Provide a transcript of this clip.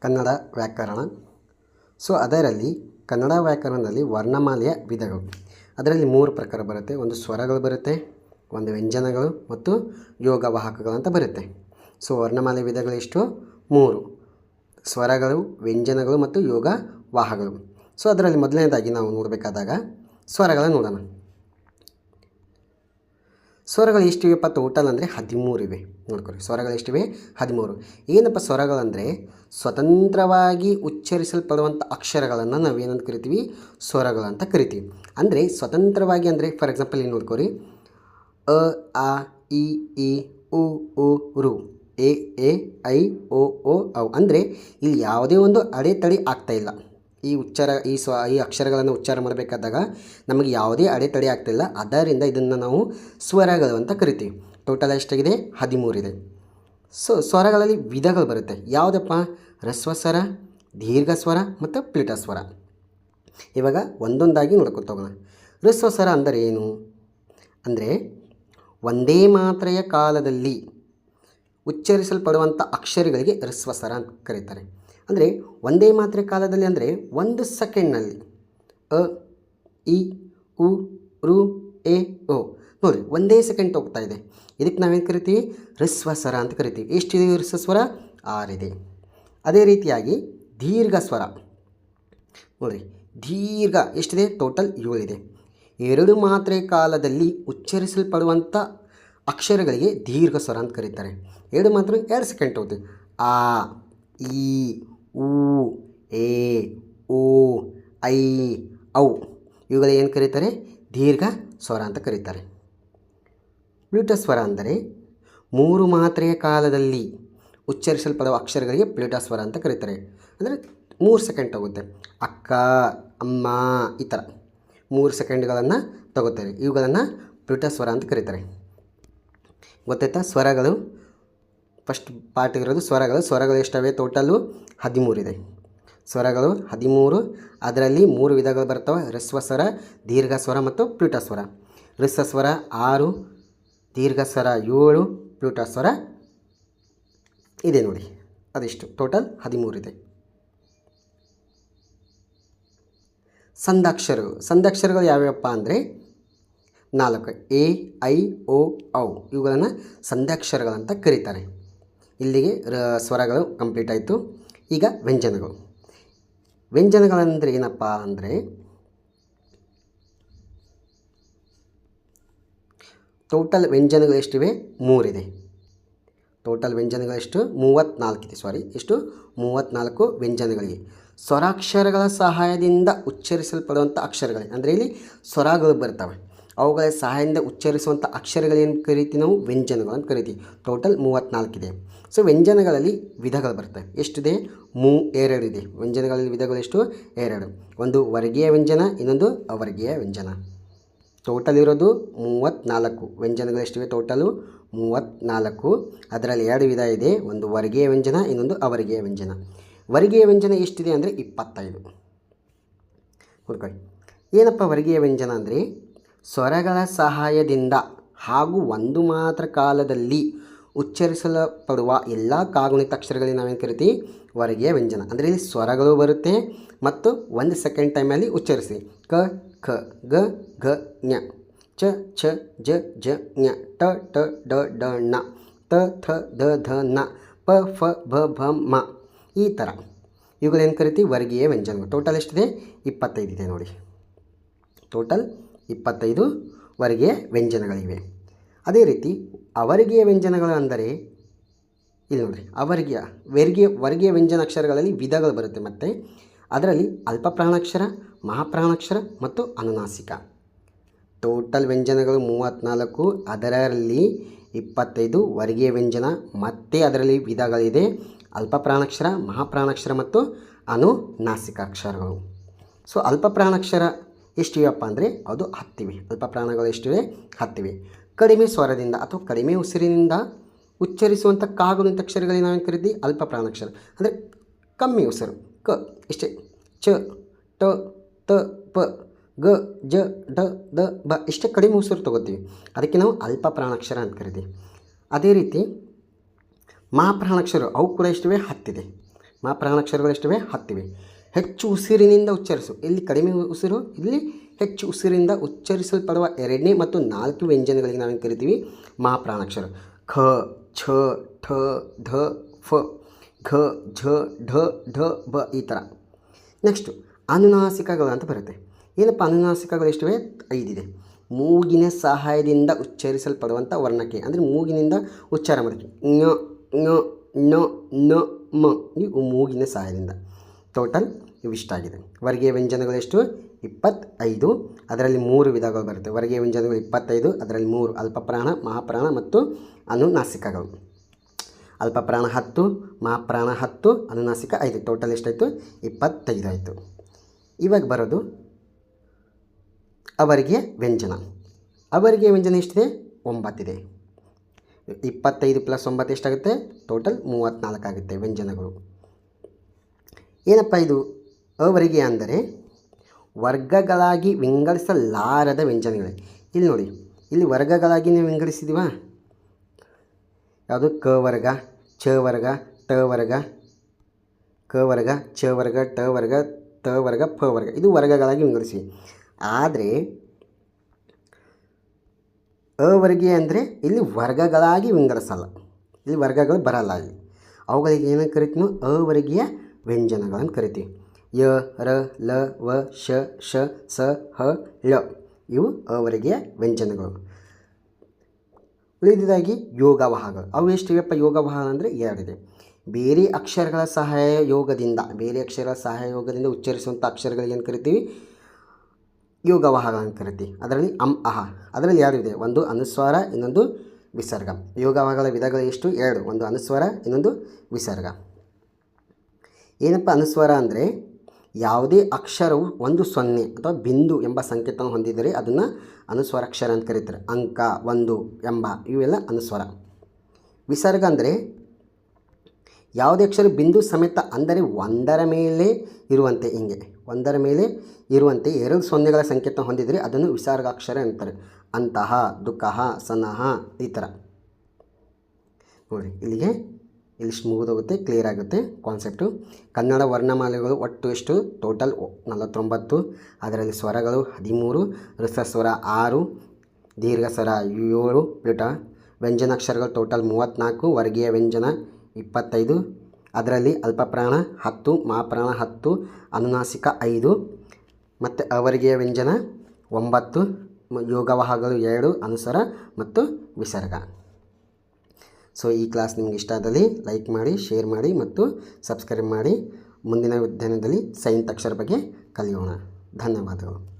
ಕನ್ನಡ ವ್ಯಾಕರಣ. ಸೊ ಅದರಲ್ಲಿ ಕನ್ನಡ ವ್ಯಾಕರಣದಲ್ಲಿ ವರ್ಣಮಾಲೆಯ ವಿಧಗಳು. ಅದರಲ್ಲಿ ಮೂರು ಪ್ರಕಾರ ಬರುತ್ತೆ. ಒಂದು ಸ್ವರಗಳು ಬರುತ್ತೆ, ಒಂದು ವ್ಯಂಜನಗಳು ಮತ್ತು ಯೋಗವಾಹಕಗಳು ಅಂತ ಬರುತ್ತೆ. ಸೊ ವರ್ಣಮಾಲೆ ವಿಧಗಳು ಎಷ್ಟು? ಮೂರು. ಸ್ವರಗಳು, ವ್ಯಂಜನಗಳು ಮತ್ತು ಯೋಗ ವಾಹಗಳು ಸೊ ಅದರಲ್ಲಿ ಮೊದಲನೇದಾಗಿ ನಾವು ನೋಡಬೇಕಾದಾಗ ಸ್ವರಗಳನ್ನು ನೋಡೋಣ ಸ್ವರಗಳು ಎಷ್ಟಿವೆಪ್ಪ ಟೋಟಲ್ ಅಂದರೆ ಹದಿಮೂರು ಇವೆ. ನೋಡ್ಕೊಳ್ರಿ ಸ್ವರಗಳು ಎಷ್ಟಿವೆ? ಹದಿಮೂರು. ಏನಪ್ಪ ಸ್ವರಗಳಂದರೆ ಸ್ವತಂತ್ರವಾಗಿ ಉಚ್ಚರಿಸಲ್ಪಡುವಂಥ ಅಕ್ಷರಗಳನ್ನು ನಾವೇನಂತ ಕರಿತೀವಿ? ಅಂತ ಕರಿತೀವಿ. ಅಂದರೆ ಸ್ವತಂತ್ರವಾಗಿ ಅಂದರೆ ಫಾರ್ ಎಕ್ಸಾಂಪಲ್ ಏನು ನೋಡ್ಕೊರಿ. ಅ, ಆ, ಇ ಇ ಉ ಉ, ರು, ಎ ಎ, ಐ, ಓ ಓ, ಅವು. ಅಂದರೆ ಇಲ್ಲಿ ಯಾವುದೇ ಒಂದು ಅಡೆತಡೆ ಆಗ್ತಾ ಇಲ್ಲ. ಈ ಉಚ್ಚಾರ, ಈ ಸ್ವ, ಈ ಅಕ್ಷರಗಳನ್ನು ಉಚ್ಚಾರ ಮಾಡಬೇಕಾದಾಗ ನಮಗೆ ಯಾವುದೇ ಅಡೆತಡೆ ಆಗ್ತಿಲ್ಲ. ಅದರಿಂದ ಇದನ್ನು ನಾವು ಸ್ವರಗಳು ಅಂತ ಕರಿತೀವಿ. ಟೋಟಲ್ ಎಷ್ಟಾಗಿದೆ? ಹದಿಮೂರಿದೆ ಸೊ, ಸ್ವರಗಳಲ್ಲಿ ವಿಧಗಳು ಬರುತ್ತೆ. ಯಾವುದಪ್ಪ? ಹ್ರಸ್ವ ಸ್ವರ, ದೀರ್ಘ ಸ್ವರ ಮತ್ತು ಪ್ಲಿಟ ಸ್ವರ. ಇವಾಗ ಒಂದೊಂದಾಗಿ ನೋಡ್ಕೊತ ಹೋಗೋಣ. ಹ್ರಸ್ವ ಸ್ವರ ಅಂದರೆ ಏನು? ಅಂದರೆ ಒಂದೇ ಮಾತ್ರೆಯ ಕಾಲದಲ್ಲಿ ಉಚ್ಚರಿಸಲ್ಪಡುವಂಥ ಅಕ್ಷರಗಳಿಗೆ ಹ್ರಸ್ವ ಸ್ವರ ಅಂತ ಕರೀತಾರೆ. ಅಂದರೆ ಒಂದೇ ಮಾತ್ರೆ ಕಾಲದಲ್ಲಿ ಅಂದರೆ ಒಂದು ಸೆಕೆಂಡ್ನಲ್ಲಿ. ಅ, ಇ, ಉ, ರು, ಎ, ಓ. ನೋಡಿ ಒಂದೇ ಸೆಕೆಂಡ್ ಹೋಗ್ತಾ ಇದೆ. ಇದಕ್ಕೆ ನಾವೇನು ಕರಿತೀವಿ? ಹೃಸ್ವ ಸ್ವರ ಅಂತ ಕರಿತೀವಿ. ಎಷ್ಟಿದೆ ಹೃಸ್ವ ಸ್ವರ ಆರಿದೆ. ಅದೇ ರೀತಿಯಾಗಿ ದೀರ್ಘ ಸ್ವರ ನೋಡಿ ದೀರ್ಘ ಎಷ್ಟಿದೆ? ಟೋಟಲ್ ಏಳಿದೆ. ಎರಡು ಮಾತ್ರೆ ಕಾಲದಲ್ಲಿ ಉಚ್ಚರಿಸಲ್ಪಡುವಂಥ ಅಕ್ಷರಗಳಿಗೆ ದೀರ್ಘ ಸ್ವರ ಅಂತ ಕರೀತಾರೆ. ಎರಡು ಮಾತ್ರ ಎರಡು ಸೆಕೆಂಡ್ ತೋಗ್ತೀವಿ ಆ, ಈ ಊ, ಎ ಉ ಐ, ಔ. ಇವುಗಳ ಏನು ಕರೀತಾರೆ? ದೀರ್ಘ ಸ್ವರ ಅಂತ ಕರೀತಾರೆ. ಪ್ಲೂಟ ಸ್ವರ ಅಂದರೆ ಮೂರು ಮಾತ್ರೆಯ ಕಾಲದಲ್ಲಿ ಉಚ್ಚರಿಸಲ್ಪಡುವ ಅಕ್ಷರಗಳಿಗೆ ಪ್ಲೂಟ ಸ್ವರ ಅಂತ ಕರೀತಾರೆ. ಅಂದರೆ ಮೂರು ಸೆಕೆಂಡ್ ತಗುತ್ತೆ ಅಕ್ಕ, ಅಮ್ಮ ಈ ಥರ ಮೂರು ಸೆಕೆಂಡ್ಗಳನ್ನು ತಗೋತಾರೆ. ಇವುಗಳನ್ನು ಪ್ಲೂಟ ಸ್ವರ ಅಂತ ಕರೀತಾರೆ. ಗೊತ್ತಾಯ್ತಾ? ಸ್ವರಗಳು ಫಸ್ಟ್ ಪಾರ್ಟ್ ಇರೋದು ಸ್ವರಗಳು. ಸ್ವರಗಳು ಎಷ್ಟವೆ? ಟೋಟಲು ಹದಿಮೂರಿದೆ ಸ್ವರಗಳು ಹದಿಮೂರು. ಅದರಲ್ಲಿ ಮೂರು ವಿಧಗಳು ಬರ್ತವೆ. ಹ್ರಸ್ವ ಸ್ವರ, ದೀರ್ಘ ಸ್ವರ ಮತ್ತು ಪ್ಲೂಟ ಸ್ವರ. ಹ್ರಸ್ವ ಸ್ವರ ಆರು, ದೀರ್ಘ ಸ್ವರ ಏಳು, ಪ್ಲೂಟ ಸ್ವರ ಇದೆ ನೋಡಿ. ಅದಿಷ್ಟು. ಟೋಟಲ್ ಹದಿಮೂರಿದೆ ಸಂದಾಕ್ಷರಗಳು. ಸಂದಾಕ್ಷರಗಳು ಯಾವ್ಯಾವಪ್ಪ ಅಂದರೆ ನಾಲ್ಕು. ಎ, ಐ, ಓ, ಔ. ಇವುಗಳನ್ನು ಸಂದಾಕ್ಷರಗಳಂತ ಕರೀತಾರೆ. ಇಲ್ಲಿಗೆ ಸ್ವರಗಳು ಕಂಪ್ಲೀಟ್ ಆಯಿತು. ಈಗ ವ್ಯಂಜನಗಳು. ವ್ಯಂಜನಗಳಂದರೆ ಏನಪ್ಪ ಅಂದರೆ ಟೋಟಲ್ ವ್ಯಂಜನಗಳು ಎಷ್ಟಿವೆ? ಮೂರಿದೆ. ಟೋಟಲ್ ವ್ಯಂಜನಗಳು ಎಷ್ಟು? ಮೂವತ್ತ್ನಾಲ್ಕಿದೆ ಸಾರಿ ಎಷ್ಟು? ಮೂವತ್ತ್ನಾಲ್ಕು ವ್ಯಂಜನಗಳಿವೆ ಸ್ವರಾಕ್ಷರಗಳ ಸಹಾಯದಿಂದ ಉಚ್ಚರಿಸಲ್ಪಡುವಂಥ ಅಕ್ಷರಗಳೇ. ಅಂದರೆ ಇಲ್ಲಿ ಸ್ವರಗಳು ಬರ್ತವೆ. ಅವುಗಳ ಸಹಾಯದಿಂದ ಉಚ್ಚರಿಸುವಂಥ ಅಕ್ಷರಗಳೇನು ಕರಿತೀವಿ ನಾವು? ವ್ಯಂಜನಗಳು ಅಂತ ಕರಿತೀವಿ. ಟೋಟಲ್ ಮೂವತ್ತ್ನಾಲ್ಕಿದೆ ಸೊ ವ್ಯಂಜನಗಳಲ್ಲಿ ವಿಧಗಳು ಬರ್ತವೆ. ಎಷ್ಟಿದೆ? ಮೂ, ಎರಡಿದೆ. ವ್ಯಂಜನಗಳಲ್ಲಿ ವಿಧಗಳು ಎಷ್ಟು? ಎರಡು. ಒಂದು ವರ್ಗೀಯ ವ್ಯಂಜನ, ಇನ್ನೊಂದು ಅವರ್ಗೀಯ ವ್ಯಂಜನ. ಟೋಟಲ್ ಇರೋದು ಮೂವತ್ತ್ನಾಲ್ಕು ವ್ಯಂಜನಗಳು ಎಷ್ಟಿವೆ ಟೋಟಲು ಮೂವತ್ತ್ನಾಲ್ಕು ಅದರಲ್ಲಿ ಎರಡು ವಿಧ ಇದೆ. ಒಂದು ವರ್ಗೀಯ ವ್ಯಂಜನ, ಇನ್ನೊಂದು ಅವರ್ಗೀಯ ವ್ಯಂಜನ. ವರ್ಗೀಯ ವ್ಯಂಜನ ಎಷ್ಟಿದೆ ಅಂದರೆ ಇಪ್ಪತ್ತೈದು. ನೋಡ್ಕೊಳ್ಳಿ. ಏನಪ್ಪ ವರ್ಗೀಯ ವ್ಯಂಜನ ಅಂದರೆ? ಸ್ವರಗಳ ಸಹಾಯದಿಂದ ಹಾಗೂ ಒಂದು ಮಾತ್ರ ಕಾಲದಲ್ಲಿ ಉಚ್ಚರಿಸಲ್ಪಡುವ ಎಲ್ಲ ಕಾಗುಣಿತ ಅಕ್ಷರಗಳಿಗೆ ನಾವೇನು ಕರಿತೀವಿ? ವರ್ಗೀಯ ವ್ಯಂಜನ. ಅಂದರೆ ಇಲ್ಲಿ ಸ್ವರಗಳು ಬರುತ್ತೆ ಮತ್ತು ಒಂದು ಸೆಕೆಂಡ್ ಟೈಮಲ್ಲಿ ಉಚ್ಚರಿಸಿ. ಕ, ಖ, ಗ, ಘ, ಞ. ಚ, ಛ, ಜ ಜ, ಞ. ಟ ಟ ಡ ಡ ಣ. ತ, ಥ ದ ಧ, ನ. ಪ, ಫ, ಭ ಭ, ಮ. ಈ ಥರ ಇವುಗಳೇನು ಕರಿತೀವಿ? ವರ್ಗೀಯ ವ್ಯಂಜನಗಳು. ಟೋಟಲ್ ಎಷ್ಟಿದೆ? ಇಪ್ಪತ್ತೈದು ಇದೆ ನೋಡಿ. ಟೋಟಲ್ ಇಪ್ಪತ್ತೈದು ವರ್ಗೀಯ ವ್ಯಂಜನಗಳಿವೆ. ಅದೇ ರೀತಿ ಅವರ್ಗೀಯ ವ್ಯಂಜನಗಳು ಅಂದರೆ, ಇಲ್ಲಿ ನೋಡಿರಿ ಅವರ್ಗೀಯ ವರ್ಗೀಯ ವರ್ಗೀಯ ವ್ಯಂಜನ ಅಕ್ಷರಗಳಲ್ಲಿ ವಿಧಗಳು ಬರುತ್ತೆ ಮತ್ತು. ಅದರಲ್ಲಿ ಅಲ್ಪಪ್ರಾಣಾಕ್ಷರ, ಮಹಾಪ್ರಾಣಾಕ್ಷರ ಮತ್ತು ಅನುನಾಸಿಕ. ಟೋಟಲ್ ವ್ಯಂಜನಗಳು ಮೂವತ್ತ್ನಾಲ್ಕು ಅದರಲ್ಲಿ ಇಪ್ಪತ್ತೈದು ವರ್ಗೀಯ ವ್ಯಂಜನ, ಮತ್ತೆ ಅದರಲ್ಲಿ ವಿಧಗಳಿದೆ. ಅಲ್ಪಪ್ರಾಣಾಕ್ಷರ, ಮಹಾಪ್ರಾಣಾಕ್ಷರ ಮತ್ತು ಅನುನಾಸಿಕಾಕ್ಷರಗಳು. ಸೊ ಅಲ್ಪ ಪ್ರಾಣಾಕ್ಷರ ಎಷ್ಟಿವೆಯಪ್ಪ ಅಂದರೆ ಅದು ಹತ್ತಿವೆ. ಅಲ್ಪ ಪ್ರಾಣಗಳು ಎಷ್ಟಿವೆ? ಹತ್ತಿವೆ. ಕಡಿಮೆ ಸ್ವರದಿಂದ ಅಥವಾ ಕಡಿಮೆ ಉಸಿರಿನಿಂದ ಉಚ್ಚರಿಸುವಂಥ ಅಕ್ಷರಗಳಿಗೆ ನಾವೇನು ಕರಿತೀವಿ? ಅಲ್ಪ ಪ್ರಾಣಾಕ್ಷರ. ಅಂದರೆ ಕಮ್ಮಿ ಉಸಿರು. ಕ ಇಷ್ಟೇ ಚ, ಟ, ತ, ಪ, ಗ, ಜ, ಡ, ದ, ಬ ಇಷ್ಟೇ ಕಡಿಮೆ ಉಸಿರು ತಗೋತೀವಿ. ಅದಕ್ಕೆ ನಾವು ಅಲ್ಪ ಪ್ರಾಣಾಕ್ಷರ ಅಂತ ಕರಿತೀವಿ. ಅದೇ ರೀತಿ ಮಹಾಪ್ರಾಣಾಕ್ಷರ ಅವು ಕೂಡ ಎಷ್ಟಿವೆ? ಹತ್ತಿದೆ ಮಾ ಪ್ರಾಣಾಕ್ಷರಗಳು ಎಷ್ಟಿವೆ? ಹತ್ತಿವೆ. ಹೆಚ್ಚು ಉಸಿರಿನಿಂದ ಉಚ್ಚರಿಸು. ಇಲ್ಲಿ ಕಡಿಮೆ ಉಸಿರು, ಇಲ್ಲಿ ಹೆಚ್ಚು ಉಸಿರಿಂದ ಉಚ್ಚರಿಸಲ್ಪಡುವ ಎರಡನೇ ಮತ್ತು ನಾಲ್ಕು ವ್ಯಂಜನಗಳಿಗೆ ನಾವೇನು ಕರಿತೀವಿ? ಮಹಾಪ್ರಾಣಾಕ್ಷರ. ಖ, ಛ, ಠ, ಧ, ಫ, ಘ, ಝ, ಢ ಢ, ಬ ಈ ಥರ. ನೆಕ್ಸ್ಟು ಅನುನಾಸಿಕಗಳು ಅಂತ ಬರುತ್ತೆ. ಏನಪ್ಪ ಅನುನಾಸಿಕಗಳು ಎಷ್ಟಿವೆ? ಐದಿದೆ. ಮೂಗಿನ ಸಹಾಯದಿಂದ ಉಚ್ಚರಿಸಲ್ಪಡುವಂಥ ವರ್ಣಕ್ಕೆ, ಅಂದರೆ ಮೂಗಿನಿಂದ ಉಚ್ಚಾರ ಮಾಡ್ತೀವಿ. ಣ ಣ ನ ಮ ಮೂಗಿನ ಸಹಾಯದಿಂದ. ಟೋಟಲ್ ಇವಿಷ್ಟಾಗಿದೆ ವರ್ಗೀಯ ವ್ಯಂಜನಗಳು ಎಷ್ಟು? ಇಪ್ಪತ್ತೈದು. ಅದರಲ್ಲಿ ಮೂರು ವಿಧಗಳು ಬರುತ್ತೆ. ವರ್ಗೀಯ ವ್ಯಂಜನಗಳು ಇಪ್ಪತ್ತೈದು, ಅದರಲ್ಲಿ ಮೂರು ಅಲ್ಪಪ್ರಾಣ, ಮಹಾಪ್ರಾಣ ಮತ್ತು ಅನುನಾಸಿಕಗಳು. ಅಲ್ಪಪ್ರಾಣ ಹತ್ತು, ಮಹಾಪ್ರಾಣ ಹತ್ತು, ಅನುನಾಸಿಕ ಐದು. ಟೋಟಲ್ ಎಷ್ಟಾಯಿತು? ಇಪ್ಪತ್ತೈದು ಆಯಿತು. ಇವಾಗ ಬರೋದು ಅವರಿಗೆ ವ್ಯಂಜನ. ಅವರಿಗೆ ವ್ಯಂಜನ ಎಷ್ಟಿದೆ? ಒಂಬತ್ತಿದೆ. ಇಪ್ಪತ್ತೈದು ಪ್ಲಸ್ ಒಂಬತ್ತು ಎಷ್ಟಾಗುತ್ತೆ? ಟೋಟಲ್ ಮೂವತ್ತ್ನಾಲ್ಕು ಆಗುತ್ತೆ ವ್ಯಂಜನಗಳು. ಏನಪ್ಪ ಇದು? ಅವರಿಗೆ ಅಂದರೆ ವರ್ಗಗಳಾಗಿ ವಿಂಗಡಿಸಲಾರದ ವ್ಯಂಜನಗಳೇ. ಇಲ್ಲಿ ನೋಡಿ, ಇಲ್ಲಿ ವರ್ಗಗಳಾಗಿ ನೀವು ವಿಂಗಡಿಸಿದೀವಾ? ಯಾವುದು? ಕ ವರ್ಗ, ಚ ವರ್ಗ, ಟ ವರ್ಗ, ಕ ವರ್ಗ, ಚ ವರ್ಗ, ಟ ವರ್ಗ, ತ ವರ್ಗ ಫ ವರ್ಗ. ಇದು ವರ್ಗಗಳಾಗಿ ವಿಂಗಡಿಸಿ. ಆದರೆ ಅವರ್ಗೀಯ ಅಂದರೆ ಇಲ್ಲಿ ವರ್ಗಗಳಾಗಿ ವಿಂಗಡಿಸಲ್ಲ. ಇಲ್ಲಿ ವರ್ಗಗಳು ಬರಲ್ಲ ಇಲ್ಲಿ. ಅವುಗಳಿಗೆ ಏನಕ್ಕೆ ಕರಿತೀನೋ ಅವರ್ಗೀಯ ವ್ಯಂಜನಗಳನ್ನು ಕರಿತೀವಿ. ಯ, ರ, ಲ, ವ, ಶ ಶ, ಸ, ಹ, ಳ ಇವು ಅವರಿಗೆ ವ್ಯಂಜನಗಳು. ಉಳಿದಿದ್ದಾಗಿ ಯೋಗವಾಹಗಳು ಅವು ಎಷ್ಟಿವೆಯಪ್ಪ ಯೋಗವಾಹ ಅಂದರೆ ಎರಡಿದೆ. ಬೇರೆ ಅಕ್ಷರಗಳ ಸಹಾಯ ಯೋಗದಿಂದ, ಬೇರೆ ಅಕ್ಷರಗಳ ಸಹಾಯ ಯೋಗದಿಂದ ಉಚ್ಚರಿಸುವಂಥ ಅಕ್ಷರಗಳಿಗೆ ಏನು ಕರಿತೀವಿ? ಯೋಗವಾಹಗಳನ್ನು ಕರಿತೀವಿ. ಅದರಲ್ಲಿ ಅಂ, ಅಹ. ಅದರಲ್ಲಿ ಎರಡು ಇದೆ ಒಂದು ಅನುಸ್ವಾರ, ಇನ್ನೊಂದು ವಿಸರ್ಗ. ಯೋಗವಾಹಗಳ ವಿಧಗಳು ಎಷ್ಟು? ಎರಡು. ಒಂದು ಅನುಸ್ವಾರ, ಇನ್ನೊಂದು ವಿಸರ್ಗ. ಏನಪ್ಪ ಅನುಸ್ವಾರ ಅಂದರೆ ಯಾವುದೇ ಅಕ್ಷರವು ಒಂದು ಸೊನ್ನೆ ಅಥವಾ ಬಿಂದು ಎಂಬ ಸಂಕೇತವನ್ನು ಹೊಂದಿದರೆ ಅದನ್ನು ಅನುಸ್ವಾರ ಅಕ್ಷರ ಅಂತ ಕರೀತಾರೆ. ಅಂಕ, ಒಂದು ಎಂಬ ಇವೆಲ್ಲ ಅನುಸ್ವಾರ. ವಿಸರ್ಗ ಅಂದರೆ ಯಾವುದೇ ಅಕ್ಷರ ಬಿಂದು ಸಮೇತ ಅಂದರೆ ಒಂದರ ಮೇಲೆ ಇರುವಂತೆ ಹಿಂಗೆ, ಒಂದರ ಮೇಲೆ ಇರುವಂತೆ ಎರಡು ಸೊನ್ನೆಗಳ ಸಂಕೇತ ಹೊಂದಿದರೆ ಅದನ್ನು ವಿಸರ್ಗಾಕ್ಷರ ಅಂತಾರೆ. ಅಂತಹ, ದುಃಖ, ಸನಹ ಈ ಥರ ನೋಡಿ ಇಲ್ಲಿಗೆ ಇಲ್ಲಿ ಮುಗಿದೋಗುತ್ತೆ ಕ್ಲಿಯರ್ ಆಗುತ್ತೆ ಕಾನ್ಸೆಪ್ಟು ಕನ್ನಡ ವರ್ಣಮಾಲೆಗಳು ಒಟ್ಟು ಎಷ್ಟು? ಟೋಟಲ್ ನಲವತ್ತೊಂಬತ್ತು. ಅದರಲ್ಲಿ ಸ್ವರಗಳು ಹದಿಮೂರು ಋಸಸ್ವರ ಆರು ದೀರ್ಘ ಸ್ವರ ಏಳು ಪ್ಲೂಟ ವ್ಯಂಜನಾಕ್ಷರಗಳು ಟೋಟಲ್ ಮೂವತ್ತ್ನಾಲ್ಕು ವರ್ಗೀಯ ವ್ಯಂಜನ ಇಪ್ಪತ್ತೈದು. ಅದರಲ್ಲಿ ಅಲ್ಪಪ್ರಾಣ ಹತ್ತು, ಮಹಾಪ್ರಾಣ ಹತ್ತು, ಅನುನಾಸಿಕ ಐದು, ಮತ್ತು ಅವರ್ಗೀಯ ವ್ಯಂಜನ ಒಂಬತ್ತು, ಯೋಗವಾಹಗಳು ಎರಡು ಅನುಸರ ಮತ್ತು ವಿಸರ್ಗ. ಸೊ ಈ ಕ್ಲಾಸ್ ನಿಮ್ಗೆ ಇಷ್ಟ ಆದಲ್ಲಿ ಲೈಕ್ ಮಾಡಿ ಶೇರ್ ಮಾಡಿ ಮತ್ತು ಸಬ್ಸ್ಕ್ರೈಬ್ ಮಾಡಿ. ಮುಂದಿನ ವಿಧಾನದಲ್ಲಿ ಸೈನ್ ತಕ್ಷರ ಬಗ್ಗೆ ಕಲಿಯೋಣ. ಧನ್ಯವಾದಗಳು.